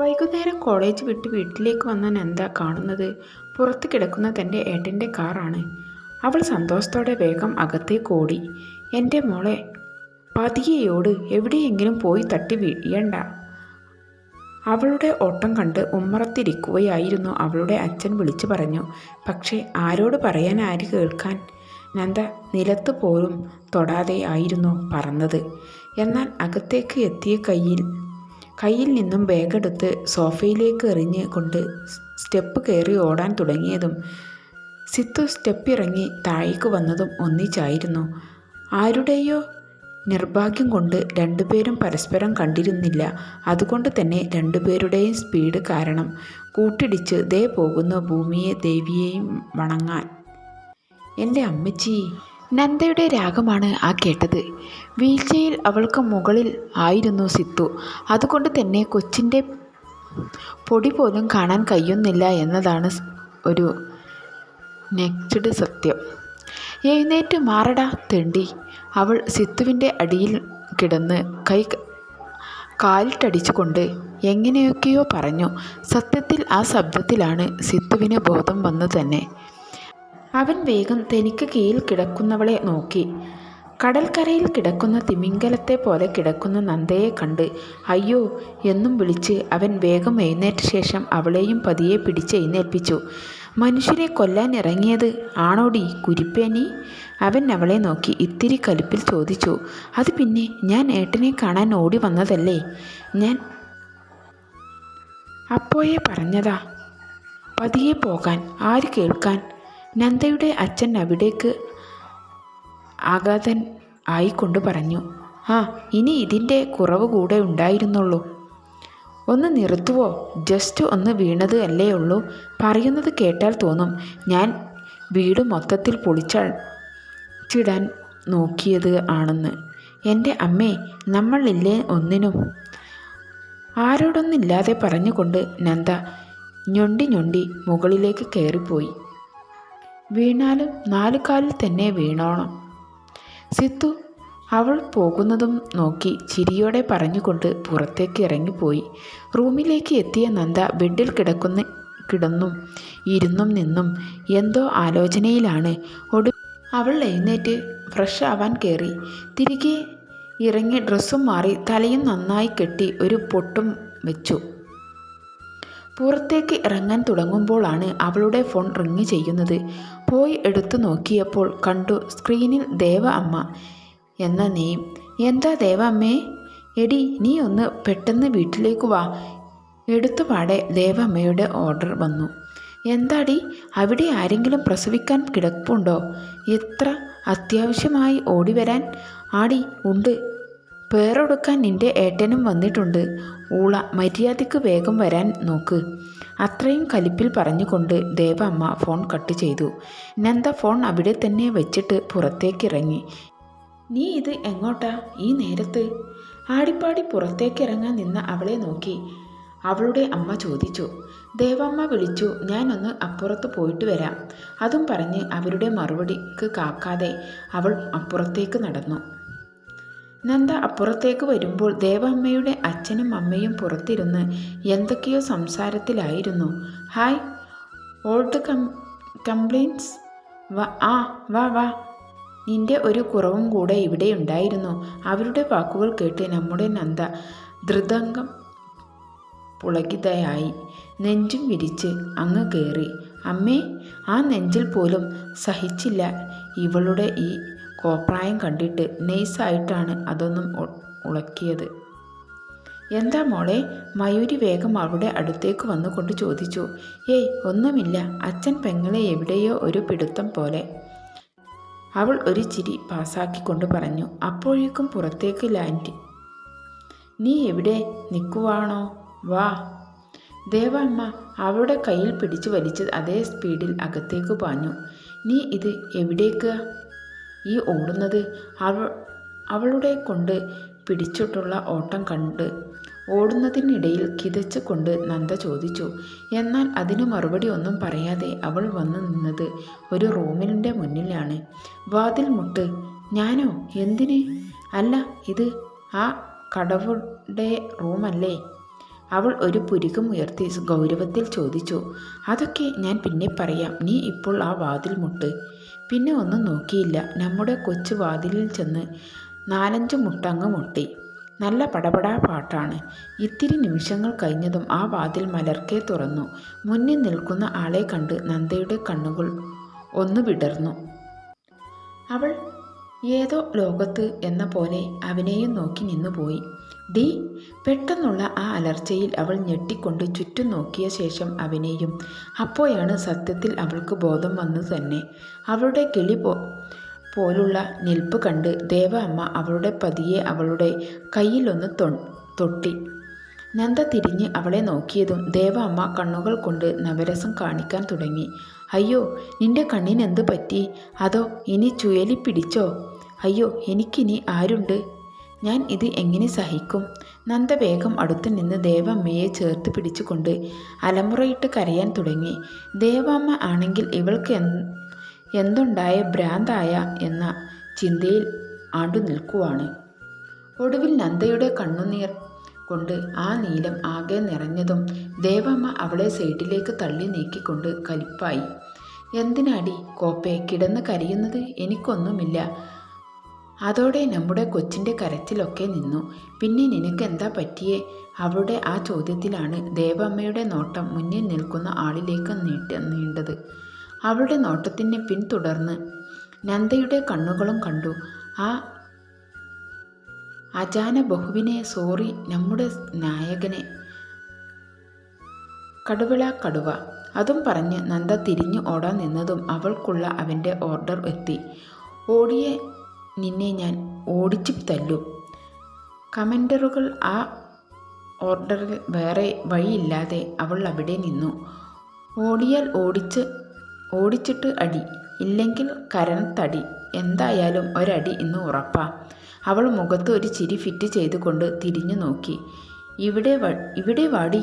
വൈകുന്നേരം കോളേജ് വിട്ട് വീട്ടിലേക്ക് വന്ന നന്ദ കാണുന്നത്? പുറത്ത് കിടക്കുന്ന തന്റെ ഏട്ടന്റെ കാറാണ്. അവൾ സന്തോഷത്തോടെ വേഗം അകത്തേക്ക് ഓടി. എന്റെ മോളെ പതിയെയോട് എവിടെയെങ്കിലും പോയി തട്ടി വീഴണ്ട. അവളുടെ ഓട്ടം കണ്ട് ഉമ്മറത്തിരിക്കുകയായിരുന്നു അവളുടെ അച്ഛൻ വിളിച്ചു പറഞ്ഞു. പക്ഷേ ആരോട് പറയാൻ ആര് കേൾക്കാൻ? നന്ദ നിലത്ത് പോലും തൊടാതെ ആയിരുന്നു പറന്നത്. എന്നാൽ അകത്തേക്ക് എത്തിയ കയ്യിൽ കയ്യിൽ നിന്നും ബാഗെടുത്ത് സോഫയിലേക്ക് എറിഞ്ഞ് കൊണ്ട് സ്റ്റെപ്പ് കയറി ഓടാൻ തുടങ്ങിയതും സിത്തു സ്റ്റെപ്പ് ഇറങ്ങി താഴേക്ക് വന്നതും ഒന്നിച്ചായിരുന്നു. ആരുടെയോ നിർഭാഗ്യം കൊണ്ട് രണ്ടുപേരും പരസ്പരം കണ്ടിരുന്നില്ല. അതുകൊണ്ട് തന്നെ രണ്ടുപേരുടെയും സ്പീഡ് കാരണം കൂട്ടിടിച്ച് ദേ പോകുന്ന ഭൂമിയെ ദേവിയെയും വണങ്ങാൻ. എന്റെ അമ്മച്ചി നന്ദയുടെ രാഗമാണ് ആ കേട്ടത്. വീഴ്ചയിൽ അവൾക്ക് മുകളിൽ ആയിരുന്നു സിത്തു. അതുകൊണ്ട് തന്നെ കൊച്ചിന്റെ പൊടി പോലും കാണാൻ കഴിയുന്നില്ല എന്നതാണ് ഒരു നെക്സ്റ്റ് സത്യം. എഴുന്നേറ്റ് മാറടാ തെണ്ടി. അവൾ സിത്തുവിന്റെ അടിയിൽ കിടന്ന് കൈ കാലിട്ടടിച്ചുകൊണ്ട് എങ്ങനെയൊക്കെയോ പറഞ്ഞു. സത്യത്തിൽ ആ ശബ്ദത്തിലാണ് സിത്തുവിന് ബോധം വന്നു തന്നെ. അവൻ വേഗം തനിക്ക് കീഴിൽ കിടക്കുന്നവളെ നോക്കി. കടൽക്കരയിൽ കിടക്കുന്ന തിമിംഗലത്തെ പോലെ കിടക്കുന്ന നന്ദയെ കണ്ട് അയ്യോ എന്നും വിളിച്ച് അവൻ വേഗം എഴുന്നേറ്റ ശേഷം അവളെയും പതിയെ പിടിച്ച് എഴുന്നേൽപ്പിച്ചു. മനുഷ്യരെ കൊല്ലാൻ ഇറങ്ങിയത് ആണോടി കുരിപ്പേനി? അവൻ അവളെ നോക്കി ഇത്തിരി കലിപ്പിൽ ചോദിച്ചു. അത് പിന്നെ ഞാൻ ഏട്ടനെ കാണാൻ ഓടി വന്നതല്ലേ? ഞാൻ അപ്പോഴേ പറഞ്ഞതാ. പതിയെ പോകാൻ ആര് കേൾക്കാൻ നന്ദയുടെ അച്ഛൻ അവിടേക്ക് ആഘാതൻ ആയിക്കൊണ്ട് പറഞ്ഞു ആ ഇനി ഇതിന്റെ കുറവ് കൂടെ ഉണ്ടായിരുന്നുള്ളൂ. ഒന്ന് നിർത്തുവോ ജസ്റ്റ് ഒന്ന് വീണത് അല്ലേ ഉള്ളൂ. പറയുന്നത് കേട്ടാൽ തോന്നും. ഞാൻ വീട് മൊത്തത്തിൽ പൊളിച്ചാൽ ചിടാൻ നോക്കിയത് ആണെന്ന്. എന്റെ അമ്മേ നമ്മളില്ലേ ഒന്നിനും? ആരോടൊന്നില്ലാതെ പറഞ്ഞുകൊണ്ട് നന്ദ ഞൊണ്ടി ഞൊണ്ടി മുകളിലേക്ക് കയറിപ്പോയി. വീണാലും നാലു കാലിൽ തന്നെ വീണോണം. സിത്തു അവൾ പോകുന്നതും നോക്കി ചിരിയോടെ പറഞ്ഞുകൊണ്ട് പുറത്തേക്ക് ഇറങ്ങിപ്പോയി. റൂമിലേക്ക് എത്തിയ നന്ദ ബെഡിൽ കിടക്കുന്ന കിടന്നും ഇരുന്നും നിന്നും എന്തോ ആലോചനയിലാണ്. ഒടു അവൾ എഴുന്നേറ്റ് ഫ്രഷ് ആവാൻ കയറി. തിരികെ ഇറങ്ങി ഡ്രസ്സും മാറി തലയും നന്നായി കെട്ടി ഒരു പൊട്ടും വെച്ചു. പുറത്തേക്ക് ഇറങ്ങാൻ തുടങ്ങുമ്പോഴാണ് അവളുടെ ഫോൺ റിങ് ചെയ്യുന്നത്. പോയി എടുത്തു നോക്കിയപ്പോൾ കണ്ടു സ്ക്രീനിൽ ദേവ അമ്മ. എന്ന നെയിം എന്താ ദേവ അമ്മേ? എടി നീ ഒന്ന് പെട്ടെന്ന് വീട്ടിലേക്ക് വാ. എടുത്തുപാടെ ദേവ അമ്മയുടെ ഓർഡർ വന്നു. എന്താടി? അവിടെ ആരെങ്കിലും പ്രസവിക്കാൻ കിടപ്പുണ്ടോ? എത്ര അത്യാവശ്യമായി ഓടിവരാൻ? ആടി ഉണ്ട്. പേറൊടുക്കാൻ നിന്റെ ഏട്ടനും വന്നിട്ടുണ്ട്. ഊള മര്യാദയ്ക്ക് വേഗം വരാൻ നോക്ക്. അത്രയും കലിപ്പിൽ പറഞ്ഞുകൊണ്ട് ദേവ അമ്മ ഫോൺ കട്ട് ചെയ്തു. നന്ദ ഫോൺ അവിടെ തന്നെ വെച്ചിട്ട് പുറത്തേക്കിറങ്ങി. നീ ഇത് എങ്ങോട്ടാ? ഈ നേരത്ത്? ആടിപ്പാടി പുറത്തേക്കിറങ്ങാൻ നിന്ന അവളെ നോക്കി. അവളുടെ അമ്മ ചോദിച്ചു. ദേവമ്മ വിളിച്ചു. ഞാനൊന്ന് അപ്പുറത്ത് പോയിട്ട് വരാം. അതും പറഞ്ഞ് അവരുടെ മറുപടിക്ക് കാക്കാതെ അവൾ അപ്പുറത്തേക്ക് നടന്നു. നന്ദ അപ്പുറത്തേക്ക് വരുമ്പോൾ ദേവമ്മയുടെ അച്ഛനും അമ്മയും പുറത്തിരുന്ന് എന്തൊക്കെയോ സംസാരത്തിലായിരുന്നു. ഹായ് ഓൾഡ് കം കംപ്ലൈൻസ് വാ ആ വാ വാ. നിന്റെ ഒരു കുറവും കൂടെ ഇവിടെ ഉണ്ടായിരുന്നു. അവരുടെ വാക്കുകൾ കേട്ട് നമ്മുടെ നന്ദ ധൃതംഗം പുളകിതയായി നെഞ്ചും വിരിച്ച് അങ്ങ് കയറി അമ്മേ ആ നെഞ്ചിൽ പോലും സഹിച്ചില്ല. ഇവളുടെ ഈ കോപ്രായം കണ്ടിട്ട് നെയ്സായിട്ടാണ് അതൊന്നും ഉളക്കിയത്. എന്താ മോളെ? മയൂരി വേഗം അവളുടെ അടുത്തേക്ക് വന്നുകൊണ്ട് ചോദിച്ചു. ഏയ് ഒന്നുമില്ല. അച്ഛൻ പെങ്ങളെ എവിടെയോ ഒരു പിടുത്തം പോലെ. അവൾ ഒരു ചിരി പാസാക്കിക്കൊണ്ട് പറഞ്ഞു. അപ്പോഴേക്കും പുറത്തേക്ക് ലാൻഡ്. നീ എവിടെ? നിൽക്കുവാണോ വാ. ദേവമ്മ അവളുടെ കയ്യിൽ പിടിച്ചു വലിച്ചത് അതേ സ്പീഡിൽ അകത്തേക്ക് പാഞ്ഞു. നീ ഇത് എവിടേക്ക്? ഈ ഓടുന്നത് അവൾ അവളുടെ കൊണ്ട് പിടിച്ചിട്ടുള്ള ഓട്ടം കണ്ട് ഓടുന്നതിനിടയിൽ കിതച്ചുകൊണ്ട് നന്ദ ചോദിച്ചു എന്നാൽ അതിന് മറുപടി ഒന്നും പറയാതെ അവൾ വന്നു നിന്നത് ഒരു റൂമിന്റെ മുന്നിലാണ്. വാതിൽ മുട്ട്. ഞാനോ? എന്തിന്? അല്ല ഇത് ആ കടവുടെ റൂമല്ലേ? അവൾ ഒരു പുരികം ഉയർത്തി ഗൗരവത്തിൽ ചോദിച്ചു അതൊക്കെ ഞാൻ പിന്നെ പറയാം. നീ ഇപ്പോൾ ആ വാതിൽ മുട്ട്. പിന്നെ ഒന്നും നോക്കിയില്ല. നമ്മുടെ കൊച്ചു വാതിലിൽ ചെന്ന് നാലഞ്ച് മുട്ടങ്ങ് മുട്ടി. നല്ല പടപടാ പാട്ടാണ്. ഇത്തിരി നിമിഷങ്ങൾ കഴിഞ്ഞതും ആ വാതിൽ മലർക്കെ തുറന്നു. മുന്നിൽ നിൽക്കുന്ന ആളെ കണ്ട് നന്ദയുടെ കണ്ണുകൾ ഒന്ന് വിടർന്നു. അവൾ ഏതോ ലോകത്ത് എന്ന പോലെ അവനെയും നോക്കി നിന്നുപോയി. ഡി പെട്ടെന്നുള്ള ആ അലർച്ചയിൽ അവൾ ഞെട്ടിക്കൊണ്ട് ചുറ്റും നോക്കിയ ശേഷം അവനെയും അപ്പോഴാണ് സത്യത്തിൽ അവൾക്ക് ബോധം വന്നു തന്നെ. അവളുടെ കിളി പോ പോലുള്ള നിൽപ്പ് കണ്ട് ദേവ അമ്മ അവളുടെ പതിയെ അവളുടെ കയ്യിലൊന്ന് തൊ തൊട്ടി. നന്ദ തിരിഞ്ഞ് അവളെ നോക്കിയതും ദേവ അമ്മ കണ്ണുകൾ കൊണ്ട് നവരസം കാണിക്കാൻ തുടങ്ങി. അയ്യോ നിന്റെ കണ്ണിനെന്ത് പറ്റി? അതോ ഇനി ചുയലി പിടിച്ചോ അയ്യോ എനിക്കിനി ആരുണ്ട്? ഞാൻ ഇത് എങ്ങനെ സഹിക്കും? നന്ദ വേഗം അടുത്തു നിന്ന് ദേവമ്മയെ ചേർത്ത് പിടിച്ചുകൊണ്ട് അലമുറയിട്ട് കരയാൻ തുടങ്ങി. ദേവമ്മ ആണെങ്കിൽ ഇവൾക്ക് എന്തുണ്ടായ ഭ്രാന്തായ എന്ന ചിന്തയിൽ ആണ്ടു നിൽക്കുവാണ്. ഒടുവിൽ നന്ദയുടെ കണ്ണുനീർ കൊണ്ട് ആ നീലം ആകെ നിറഞ്ഞതും ദേവമ്മ അവളെ സൈഡിലേക്ക് തള്ളി നീക്കിക്കൊണ്ട് കലിപ്പായി. എന്തിനാടി കോപ്പെ കിടന്ന് കരയുന്നത്? എനിക്കൊന്നുമില്ല. അതോടെ നമ്മുടെ കൊച്ചിന്റെ കരച്ചിലൊക്കെ നിന്നു. പിന്നെ നിനക്ക് എന്താ പറ്റിയേ അവളുടെ ആ ചോദ്യത്തിലാണ് ദേവമ്മയുടെ നോട്ടം മുന്നിൽ നിൽക്കുന്ന ആളിലേക്ക് നീട്ട് നീണ്ടത്. അവളുടെ നോട്ടത്തിനെ പിന്തുടർന്ന് നന്ദയുടെ കണ്ണുകളും കണ്ടു. ആ അജാന ബഹുവിനെ സോറി നമ്മുടെ നായകനെ. കടുവള കടുവ അതും പറഞ്ഞ് നന്ദ തിരിഞ്ഞു ഓടാൻ നിന്നതും അവൾക്കുള്ള അവന്റെ ഓർഡർ എത്തി. ഓടിയ നിന്നെ ഞാൻ ഓടിച്ചു തല്ലും. കമൻഡറുകൾ ആ ഓർഡറിൽ വേറെ വഴിയില്ലാതെ അവൾ അവിടെ നിന്നു. ഓടിയാൽ ഓടിച്ച് ഓടിച്ചിട്ട് അടി ഇല്ലെങ്കിൽ കരണത്തടി എന്തായാലും ഒരടി ഇന്ന് ഉറപ്പാ. അവൾ മുഖത്ത് ഒരു ചിരി ഫിറ്റ് ചെയ്തുകൊണ്ട് തിരിഞ്ഞു നോക്കി ഇവിടെ ഇവിടെ വാടി.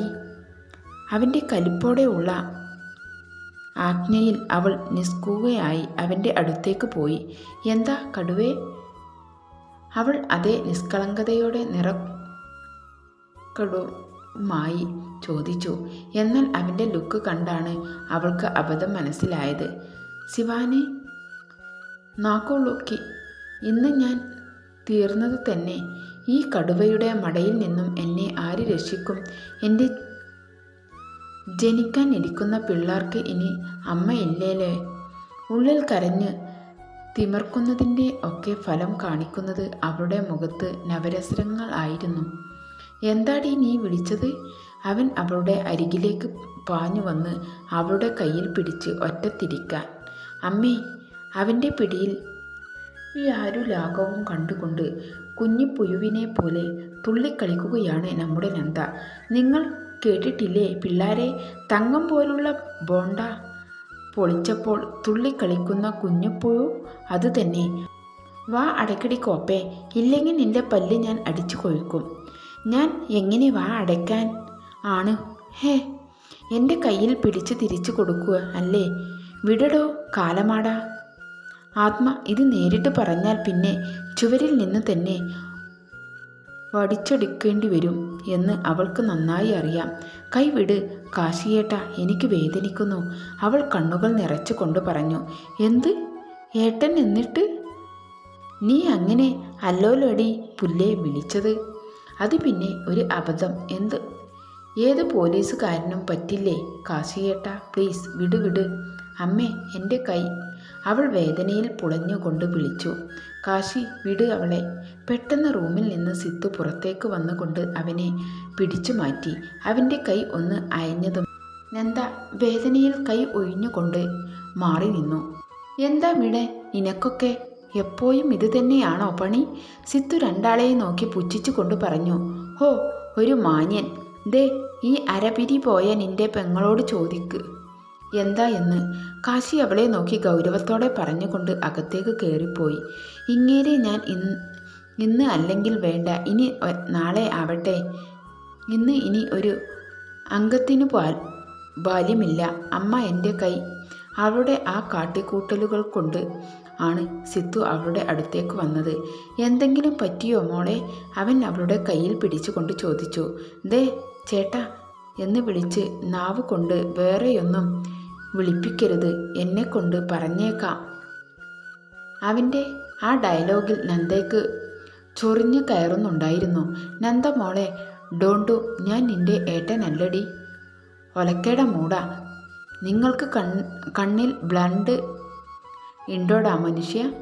അവന്റെ കലിപ്പോടെ ഉള്ള ആജ്ഞയിൽ അവൾ നിസ്കൂകയായി അവന്റെ അടുത്തേക്ക് പോയി. എന്താ കടുവേ? അവൾ അതേ നിഷ്കളങ്കതയോടെ നിറക്കടുമായി ചോദിച്ചു. എന്നാൽ അവന്റെ ലുക്ക് കണ്ടാണ് അവൾക്ക് അബദ്ധം മനസ്സിലായത്. ശിവാനി നാക്കോളൊക്കെ ഇന്ന് ഞാൻ തീർന്നത് തന്നെ. ഈ കടുവയുടെ മടയിൽ നിന്നും എന്നെ ആര് രക്ഷിക്കും? എന്റെ ജനിക്കാൻ ഇരിക്കുന്ന പിള്ളേർക്ക് ഇനി അമ്മയില്ലേലേ ഉള്ളിൽ കരഞ്ഞ് തിമർക്കുന്നതിന്റെ ഒക്കെ ഫലം കാണിക്കുന്നത് അവളുടെ മുഖത്ത് നവരസരങ്ങൾ ആയിരുന്നു. എന്താടി നീ വിളിച്ചത്? അവൻ അവളുടെ അരികിലേക്ക് പാഞ്ഞു വന്ന് അവളുടെ കയ്യിൽ പിടിച്ച് ഒറ്റത്തിരിക്കാൻ. അമ്മേ അവന്റെ പിടിയിൽ ഈ ആരു ലാഘവും കണ്ടുകൊണ്ട് കുഞ്ഞു പുയുവിനെ പോലെ തുള്ളിക്കളിക്കുകയാണ് നമ്മുടെ നന്ദ. നിങ്ങൾ കേട്ടിട്ടില്ലേ? പിള്ളാരെ തങ്കം പോലുള്ള ബോണ്ട പൊളിച്ചപ്പോൾ തുള്ളിക്കളിക്കുന്ന കുഞ്ഞുപ്പൂ അതുതന്നെ വാ അടക്കടി കോപ്പേ ഇല്ലെങ്കിൽ നിന്റെ പല്ല് ഞാൻ അടിച്ചു കൊഴുക്കും. ഞാൻ എങ്ങനെ വാ അടയ്ക്കാൻ ആണ്? ഹേ എന്റെ കയ്യിൽ പിടിച്ച് തിരിച്ചു കൊടുക്കുക അല്ലേ? വിടടോ കാലമാടാ. ആത്മ ഇത് നേരിട്ട് പറഞ്ഞാൽ പിന്നെ ചുവരിൽ നിന്ന് തന്നെ വടിച്ചെടുക്കേണ്ടി വരും എന്ന് അവൾക്ക് നന്നായി അറിയാം. കൈവിട് കാശിയേട്ട എനിക്ക് വേദനിക്കുന്നു. അവൾ കണ്ണുകൾ നിറച്ചു കൊണ്ട് പറഞ്ഞു എന്ത്? ഏട്ടൻ എന്നിട്ട്? നീ അങ്ങനെ അല്ലോലടി പുല്ലേ വിളിച്ചത്? അത് പിന്നെ ഒരു അബദ്ധം. എന്ത്? ഏത് പോലീസുകാരനും പറ്റില്ലേ? കാശിയേട്ട പ്ലീസ് വിടുവിട് വിട്. അമ്മേ എന്റെ കൈ അവൾ വേദനയിൽ പുളഞ്ഞുകൊണ്ട് വിളിച്ചു. കാശി വിട് അവളെ. പെട്ടെന്ന് റൂമിൽ നിന്ന് സിത്തു പുറത്തേക്ക് വന്നുകൊണ്ട് അവനെ പിടിച്ചു മാറ്റി. അവന്റെ കൈ ഒന്ന് അയഞ്ഞതും നന്ദ വേദനയിൽ കൈ ഒഴിഞ്ഞുകൊണ്ട് മാറി നിന്നു. എന്താ വിടെ? നിനക്കൊക്കെ എപ്പോഴും ഇത് തന്നെയാണോ പണി? സിത്തു രണ്ടാളെയും നോക്കി പുച്ഛിച്ചു കൊണ്ട് പറഞ്ഞു. ഹോ ഒരു മാന്യൻ. ദേ ഈ അരപിരി പോയ നിന്റെ പെങ്ങളോട് ചോദിക്ക്. എന്താ എന്ന്? കാശി അവളെ നോക്കി ഗൗരവത്തോടെ പറഞ്ഞുകൊണ്ട് അകത്തേക്ക് കയറിപ്പോയി ഇങ്ങേരെ ഞാൻ ഇന്ന് ഇന്ന് അല്ലെങ്കിൽ വേണ്ട. ഇനി നാളെ ആവട്ടെ. ഇന്ന് ഇനി ഒരു അംഗത്തിനു പാൽ ബാല്യമില്ല. അമ്മ എന്റെ കൈ അവളുടെ ആ കാട്ടിക്കൂട്ടലുകൾ കൊണ്ട് ആണ് സിത്തു അവളുടെ അടുത്തേക്ക് വന്നത്. എന്തെങ്കിലും പറ്റിയോ മോളെ? അവൻ അവളുടെ കയ്യിൽ പിടിച്ചുകൊണ്ട് ചോദിച്ചു. ദേ ചേട്ടാ എന്ന് വിളിച്ച് നാവ് കൊണ്ട് വേറെയൊന്നും വിളിപ്പിക്കരുത്. എന്നെ കൊണ്ട് പറഞ്ഞേക്കാം. അവന്റെ ആ ഡയലോഗിൽ നന്ദയ്ക്ക് ചൊറിഞ്ഞു കയറുന്നുണ്ടായിരുന്നു. നന്ദ മോളെ ഡോണ്ടു ഞാൻ നിന്റെ ഏട്ടനല്ലടി. ഒലക്കേട മൂടാ. നിങ്ങൾക്ക് കൺ കണ്ണിൽ ബ്ലണ്ട് ഉണ്ടോടാ മനുഷ്യ?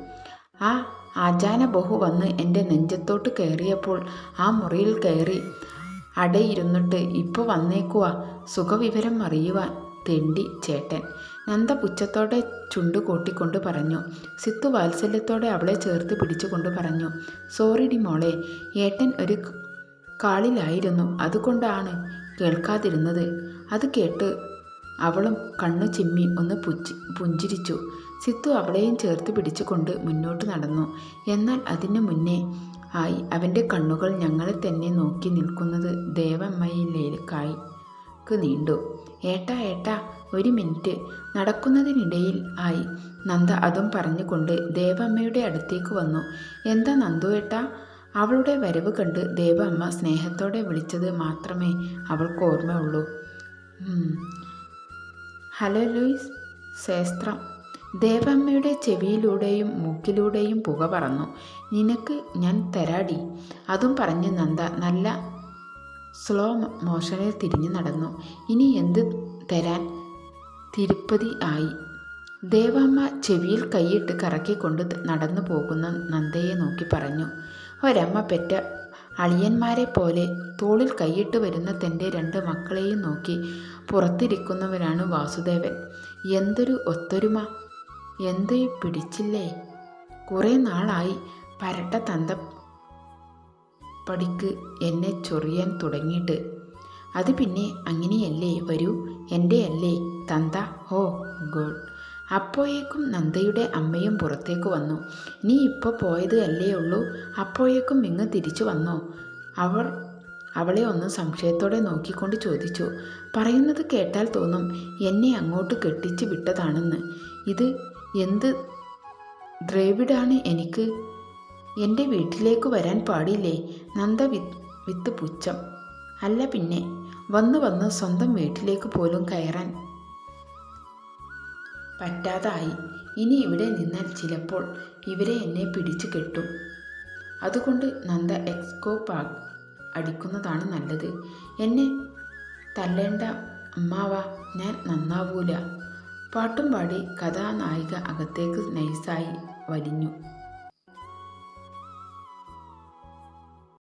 ആ ആചാന ബഹു വന്ന് എന്റെ നെഞ്ചത്തോട്ട് കയറിയപ്പോൾ ആ മുറിയിൽ കയറി അടയിരുന്നിട്ട് ഇപ്പോൾ വന്നേക്കുവാ. സുഖവിവരം അറിയുവാൻ. തെണ്ടി ചേട്ടൻ. നന്ദ പുച്ഛത്തോടെ ചുണ്ടു കൂട്ടിക്കൊണ്ട് പറഞ്ഞു. സിത്തു വാത്സല്യത്തോടെ അവളെ ചേർത്ത് പിടിച്ചുകൊണ്ട് പറഞ്ഞു. സോറിഡി മോളെ ഏട്ടൻ ഒരു കാളിലായിരുന്നു. അതുകൊണ്ടാണ് കേൾക്കാതിരുന്നത്. അത് കേട്ട് അവളും കണ്ണു ചിമ്മി ഒന്ന് പുച്ചി പുഞ്ചിരിച്ചു. സിത്തു അവളെയും ചേർത്ത് പിടിച്ചുകൊണ്ട് മുന്നോട്ട് നടന്നു. എന്നാൽ അതിനു മുന്നേ ആയി അവന്റെ കണ്ണുകൾ ഞങ്ങളെ തന്നെ നോക്കി നിൽക്കുന്നത് ദേവമ്മയിലേക്കായി. നീണ്ടു. ഏട്ടാ ഏട്ടാ ഒരു മിനിറ്റ്. നടക്കുന്നതിനിടയിൽ ആയി. നന്ദ അതും പറഞ്ഞുകൊണ്ട് ദേവമ്മയുടെ അടുത്തേക്ക് വന്നു. എന്താ നന്ദു ഏട്ടാ? അവളുടെ വരവ് കണ്ട് ദേവമ്മ സ്നേഹത്തോടെ വിളിച്ചത് മാത്രമേ അവൾക്ക് ഓർമ്മയുള്ളൂ. ഹലോ ലൂയിസ് ശേസ്ത്രം. ദേവമ്മയുടെ ചെവിയിലൂടെയും മൂക്കിലൂടെയും പുക പറന്നു. നിനക്ക് ഞാൻ തരാടി. അതും പറഞ്ഞ് നന്ദ നല്ല സ്ലോ മോഷനിൽ തിരിഞ്ഞു നടന്നു. ഇനി എന്ത് തരാൻ? തിരുപ്പതി ആയി. ദേവാമ്മ ചെവിയിൽ കൈയിട്ട് കറക്കിക്കൊണ്ട് നടന്നു പോകുന്ന നന്ദയെ നോക്കി പറഞ്ഞു. ഒരമ്മ പെറ്റ അളിയന്മാരെ പോലെ തോളിൽ കൈയിട്ട് വരുന്ന തന്റെ രണ്ട് മക്കളെയും നോക്കി പുറത്തിരിക്കുന്നവനാണ് വാസുദേവൻ. എന്തൊരു ഒത്തൊരുമ. എന്തൊരു പിടിച്ചില്ലേ? കുറേ നാളായി പരട്ട തന്ത പടിക്ക് എന്നെ ചൊറിയാൻ തുടങ്ങിയിട്ട്. അത് പിന്നെ അങ്ങനെയല്ലേ വരൂ? എന്റെ അല്ലേ? തന്ത ഹോ ഗുഡ് അപ്പോഴേക്കും നന്ദയുടെ അമ്മയും പുറത്തേക്ക് വന്നു. നീ ഇപ്പോൾ പോയത് അല്ലേ ഉള്ളൂ? അപ്പോഴേക്കും ഇങ്ങ് തിരിച്ചു വന്നോ? അവർ അവളെ ഒന്ന് സംശയത്തോടെ നോക്കിക്കൊണ്ട് ചോദിച്ചു. പറയുന്നത് കേട്ടാൽ തോന്നും എന്നെ അങ്ങോട്ട് കെട്ടിച്ച് വിട്ടതാണെന്ന്. ഇത് എന്ത് ദ്രേവിഡാണ് എനിക്ക്? എന്റെ വീട്ടിലേക്ക് വരാൻ പാടില്ലേ? നന്ദ വിത്ത് പുച്ഛം. അല്ല പിന്നെ വന്ന് വന്ന് സ്വന്തം വീട്ടിലേക്ക് പോലും കയറാൻ പറ്റാതായി. ഇനി ഇവിടെ നിന്നാൽ ചിലപ്പോൾ ഇവരെ എന്നെ പിടിച്ചു കെട്ടും. അതുകൊണ്ട് നന്ദ എക്സ്കോ പാ അടിക്കുന്നതാണ് നല്ലത്. എന്നെ തല്ലേണ്ട അമ്മാവ ഞാൻ നന്നാവൂല. പാട്ടും പാടി കഥാനായിക അകത്തേക്ക് നൈസായി വലിഞ്ഞു.